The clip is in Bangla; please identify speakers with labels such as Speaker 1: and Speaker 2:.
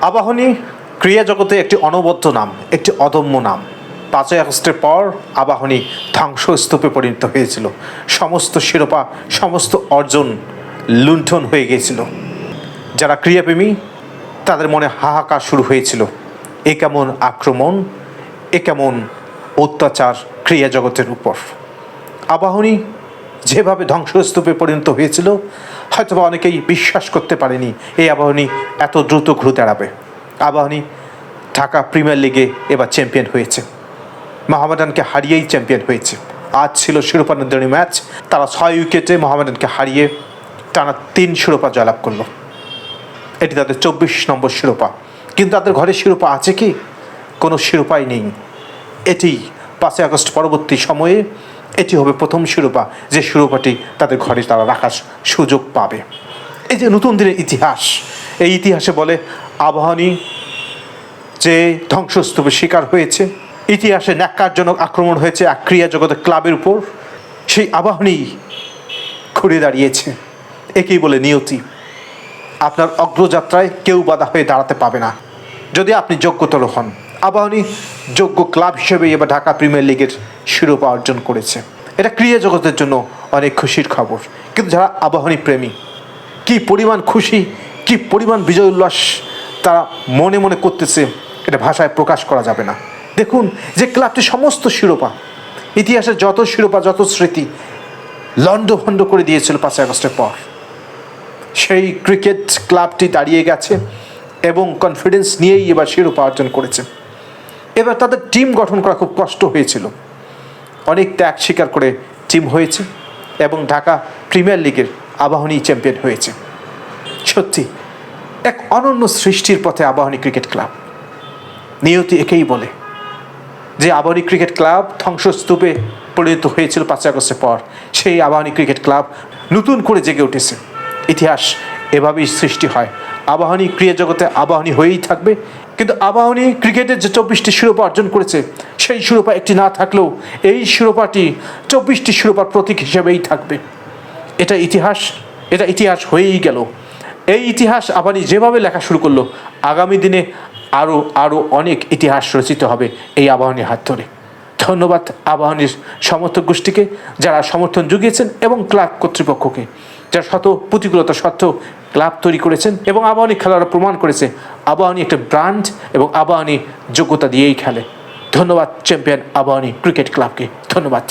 Speaker 1: আবাহনী ক্রিয়া জগতে একটি অনবদ্য নাম, একটি অদম্য নাম। পাঁচই আগস্টের পর আবাহনী ধ্বংসস্তূপে পরিণত হয়েছিল। সমস্ত শিরোপা, সমস্ত অর্জন লুণ্ঠন হয়ে গিয়েছিল। যারা ক্রিয়াপ্রেমী, তাদের মনে হাহাকার শুরু হয়েছিল। এ কেমন আক্রমণ, এ কেমন অত্যাচার ক্রিয়া জগতের উপর। আবাহনী যেভাবে ধ্বংসস্তূপে পরিণত হয়েছিল, হয়তোবা অনেকেই বিশ্বাস করতে পারেনি এই আবাহনী এত দ্রুত ঘুরে দাঁড়াবে। আবাহনী ঢাকা প্রিমিয়ার লিগে এবার চ্যাম্পিয়ন হয়েছে। মোহামেডানকে হারিয়েই চ্যাম্পিয়ন হয়েছে। আজ ছিল শিরোপা নির্ধারণী ম্যাচ, তারা ছয় উইকেটে মোহামেডানকে হারিয়ে টানা তিন শিরোপা জয়লাভ করল। এটি তাদের চব্বিশ নম্বর শিরোপা। কিন্তু তাদের ঘরে শিরোপা আছে কি? কোনো শিরোপাই নেই। এটি পাঁচই আগস্ট পরবর্তী সময়ে এটি হবে প্রথম শিরোপা যে শিরোপাটি তাদের ঘরে তারা রাখার সুযোগ পাবে। এই যে নতুন দিনের ইতিহাস, এই ইতিহাসে বলে আবাহনী যে ধ্বংসস্তূপের শিকার হয়েছে, ইতিহাসে ন্যাক্কারজনক আক্রমণ হয়েছে এক ক্রিয়া জগতের ক্লাবের উপর, সেই আবাহনী ঘুরে দাঁড়িয়েছে। একেই বলে নিয়তি। আপনার অগ্রযাত্রায় কেউ বাধা হয়ে দাঁড়াতে পাবে না। যদি আপনি যোগ্যতর হন আবাহনী যোগ্য ক্লাব হিসেবে এবার ঢাকা প্রিমিয়ার লিগের শিরোপা অর্জন করেছে। এটা ক্রিয়া জগতের জন্য অনেক খুশির খবর। কিন্তু যারা আবাহনী প্রেমী, কি পরিমাণ খুশি, কি পরিমাণ বিজয় উল্লাস তারা মনে মনে করতেছে, এটা ভাষায় প্রকাশ করা যাবে না। দেখুন যে ক্লাবটি সমস্ত শিরোপা, ইতিহাসের যত শিরোপা, যত স্মৃতি লণ্ডভণ্ড করে দিয়েছিল পাঁচই আগস্টের পর। সেই ক্রিকেট ক্লাবটি দাঁড়িয়ে গেছে এবং কনফিডেন্স নিয়েই এবার শিরোপা অর্জন করেছে। এবার তাদের টিম গঠন করা খুব কষ্ট হয়েছিল। অনেক ত্যাগ স্বীকার করে টিম হয়েছে এবং ঢাকা প্রিমিয়ার লিগের আবাহনী চ্যাম্পিয়ন হয়েছে। সত্যি, এক অনন্য সৃষ্টির পথে আবাহনী ক্রিকেট ক্লাব। নিয়তি একেই বলে যে আবাহনী ক্রিকেট ক্লাব ধ্বংসস্তূপে পরিণত হয়েছিল পাঁচই আগস্টের পর। সেই আবাহনী ক্রিকেট ক্লাব নতুন করে জেগে উঠেছে। ইতিহাস এভাবেই সৃষ্টি হয়। আবাহনী ক্রিয়া জগতে আবাহনী হয়েই থাকবে। কিন্তু আবাহনী ক্রিকেটের যে চব্বিশটি শিরোপা অর্জন করেছে, সেই শিরোপা একটি না থাকলেও এই শিরোপাটি চব্বিশটি শিরোপার প্রতীক হিসেবেই থাকবে। এটা ইতিহাস এটা ইতিহাস হয়েই গেল। এই ইতিহাস আবাহনী যেভাবে লেখা শুরু করল, আগামী দিনে আরও আরও অনেক ইতিহাস রচিত হবে এই আবাহনীর হাত ধরে। ধন্যবাদ আবাহনীর সমর্থক গোষ্ঠীকে যারা সমর্থন জুগিয়েছেন এবং ক্লাব কর্তৃপক্ষকে। যারা শত প্রতিকূলতা সত্ত্বেও ক্লাব তৈরি করেছেন এবং আবাহনী খেলোয়াড়রা প্রমাণ করেছে আবাহনী একটা ব্রান্ড এবং আবাহনী যোগ্যতা দিয়েই খেলে। ধন্যবাদ চ্যাম্পিয়ন আবাহনী ক্রিকেট ক্লাবকে। ধন্যবাদ।